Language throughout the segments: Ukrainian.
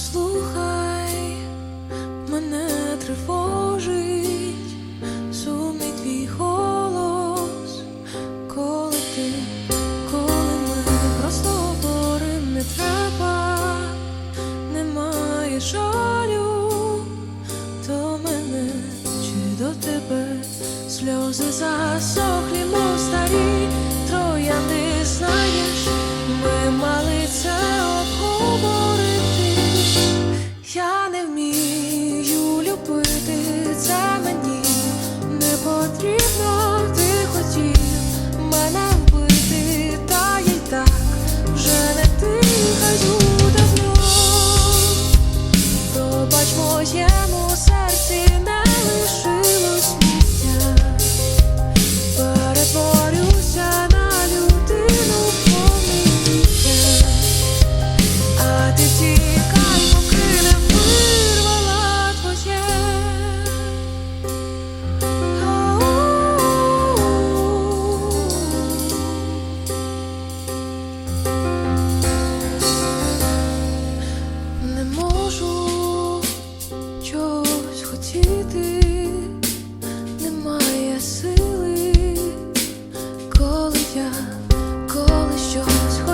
Послухай, мене тривожить, сумний твій голос, коли ти, коли ми просто говорим не треба, немає жалю то мене чи до тебе сльози засохлі, мов старі, троя не знаю.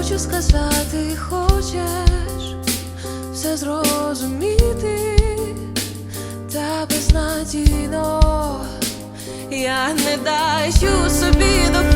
Хочу сказати, хочеш все зрозуміти, та безнадійно я не даю собі допомогти.